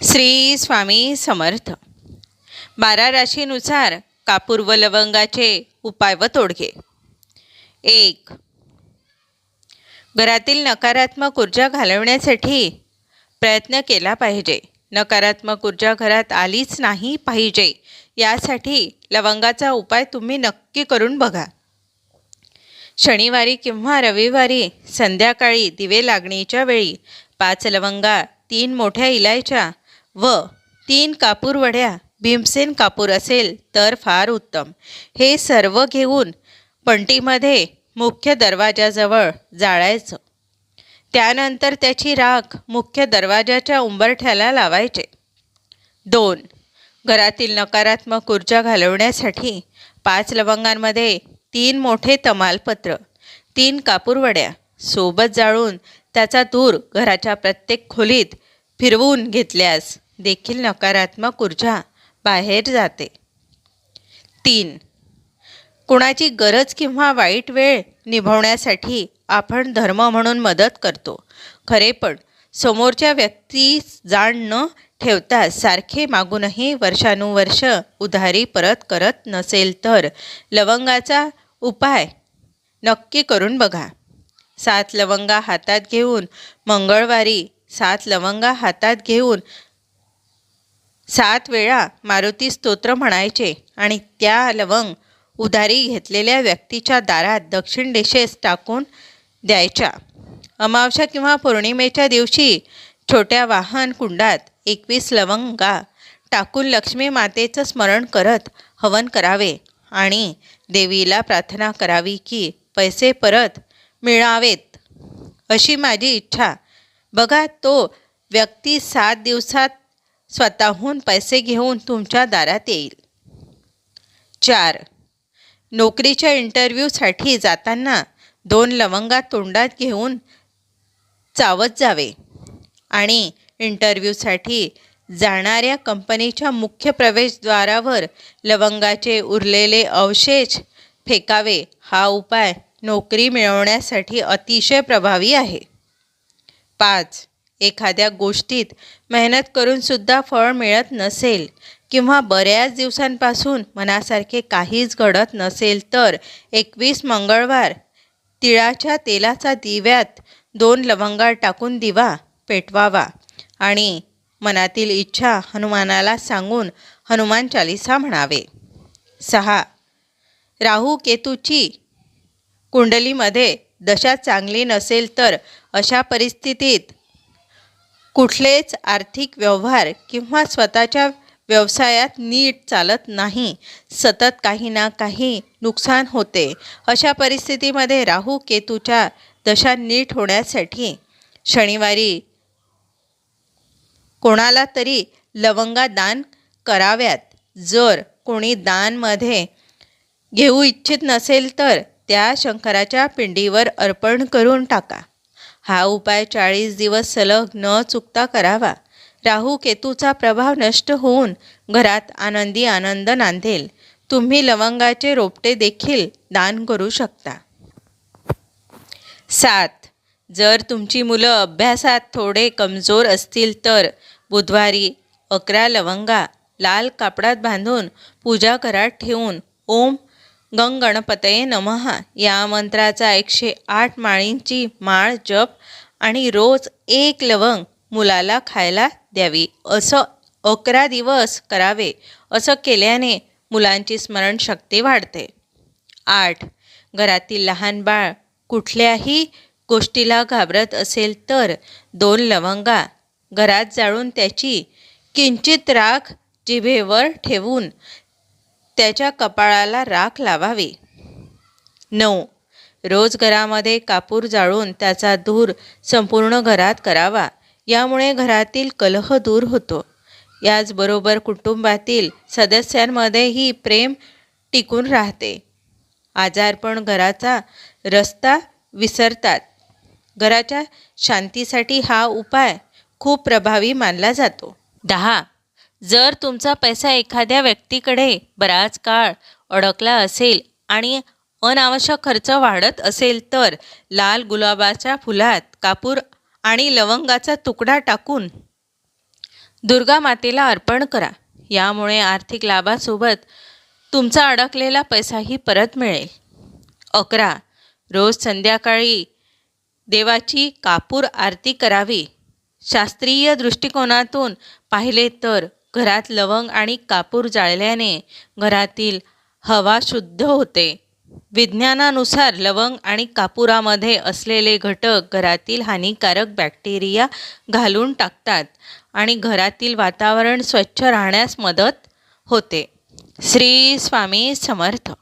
श्री स्वामी समर्थ. बारा राशीनुसार कापूर व लवंगाचे उपाय व तोडगे. एक घरातील नकारात्मक ऊर्जा घालवण्यासाठी प्रयत्न केला पाहिजे. नकारात्मक ऊर्जा घरात आलीच नाही पाहिजे. यासाठी लवंगाचा उपाय तुम्ही नक्की करून बघा. शनिवारी किंवा रविवारी संध्याकाळी दिवे लागणीच्या वेळी पाच लवंगा तीन मोठ्या इलायच्या व तीन कापूर वड्या भीमसेन कापूर असेल तर फार उत्तम. हे सर्व घेऊन पंटीमध्ये मुख्य दरवाजाजवळ जाळायचं. त्यानंतर त्याची राख मुख्य दरवाजाच्या उंबरठ्याला लावायचे. दोन. घरातील नकारात्मक ऊर्जा घालवण्यासाठी पाच लवंगांमध्ये तीन मोठे तमालपत्र तीन कापूरवड्या सोबत जाळून त्याचा धूर घराच्या प्रत्येक खोलीत फिरवून घेतल्यास देखील नकारात्मक ऊर्जा बाहेर जाते. तीन. कुणाची गरज किंवा वाईट वेळ निभवण्यासाठी आपण धर्म म्हणून मदत करतो. खरे पण समोरच्या व्यक्तीस जाण न ठेवता सारखे मागूनही वर्षानुवर्ष उधारी परत करत नसेल तर लवंगाचा उपाय नक्की करून बघा. सात लवंगा हातात घेऊन मंगळवारी सात लवंगा हातात घेऊन सात वेळा मारुती स्तोत्र म्हणायचे आणि त्या लवंग उधारी घेतलेल्या व्यक्तीच्या दारात दक्षिण दिशेस टाकून द्यायच्या. अमावस्या किंवा पौर्णिमेच्या दिवशी छोट्या वाहन कुंडात एकवीस लवंगा टाकून लक्ष्मी मातेचं स्मरण करत हवन करावे आणि देवीला प्रार्थना करावी की पैसे परत मिळावेत अशी माझी इच्छा. बघा तो व्यक्ती सात दिवसात स्वतःहून पैसे घेऊन तुमच्या दारात येईल. चार. नोकरीच्या इंटरव्ह्यूसाठी जाताना दोन लवंगा तोंडात घेऊन चावत जावे आणि इंटरव्ह्यूसाठी जाणाऱ्या कंपनीच्या मुख्य प्रवेशद्वारावर लवंगाचे उरलेले अवशेष फेकावे हा उपाय नोकरी मिळवण्यासाठी अतिशय प्रभावी आहे. पाच. एखाद्या गोष्टीत मेहनत करूनसुद्धा फळ मिळत नसेल किंवा बऱ्याच दिवसांपासून मनासारखे काहीच घडत नसेल तर एकवीस मंगळवार तिळाच्या तेलाचा दिव्यात दोन लवंगा टाकून दिवा पेटवावा. आणि मनातील इच्छा हनुमानाला सांगून हनुमान चालिसा म्हणावे. सहा. राहू केतूची कुंडलीमध्ये दशा चांगली नसेल तर अशा परिस्थितीत कुठलेच आर्थिक व्यवहार किंवा स्वतःच्या व्यवसायात नीट चालत नाही. सतत काही ना काही नुकसान होते. अशा परिस्थितीमध्ये राहू केतूच्या दशा नीट होण्यासाठी शनिवारी कोणाला तरी लवंगा दान कराव्यात. जर कोणी दानमध्ये घेऊ इच्छित नसेल तर त्या शंकराच्या पिंडीवर अर्पण करून टाका. हा उपाय चाळीस दिवस सलग न चुकता करावा. राहू केतूचा प्रभाव नष्ट होऊन घरात आनंदी आनंद नांदेल. तुम्ही लवंगाचे रोपटे देखील दान करू शकता. सात. जर तुमची मुलं अभ्यासात थोडे कमजोर असतील तर बुधवारी अकरा लवंगा लाल कापडात बांधून पूजा घरात ठेवून ओम गंग गणपतये नमहा या मंत्राचा एकशे आठ माळींची माळ जप आणि रोज एक लवंग मुलाला खायला द्यावी. असं अकरा दिवस करावे. असं केल्याने मुलांची स्मरणशक्ती वाढते. आठ. घरातील लहान बाळ कुठल्याही गोष्टीला घाबरत असेल तर दोन लवंगा. घरात जाळून त्याची किंचित राख जिभेवर ठेवून त्याच्या कपाळाला राख लावावी. नऊ. रोज घरामध्ये कापूर जाळून त्याचा धूर संपूर्ण घरात करावा. यामुळे घरातील कलह दूर होतो. याचबरोबर कुटुंबातील सदस्यांमध्येही प्रेम टिकून राहते. आजारपण घराचा रस्ता विसरतात. घराच्या शांतीसाठी हा उपाय खूप प्रभावी मानला जातो. दहा. जर तुमचा पैसा एखाद्या व्यक्तीकडे बराच काळ अडकला असेल आणि अनावश्यक खर्च वाढत असेल तर लाल गुलाबाच्या फुलात कापूर आणि लवंगाचा तुकडा टाकून दुर्गा मातेला अर्पण करा. यामुळे आर्थिक लाभासोबत तुमचा अडकलेला पैसाही परत मिळेल. अकरा. रोज संध्याकाळी देवाची कापूर आरती करावी. शास्त्रीय दृष्टिकोनातून पाहिले तर घरात लवंग आणि कापूर जाळल्याने घरातील हवा शुद्ध होते. विज्ञानानुसार लवंग आणि कापुरामध्ये असलेले घटक घरातील हानिकारक बॅक्टेरिया घालून टाकतात आणि घरातील वातावरण स्वच्छ राहण्यास मदत होते. श्री स्वामी समर्थ.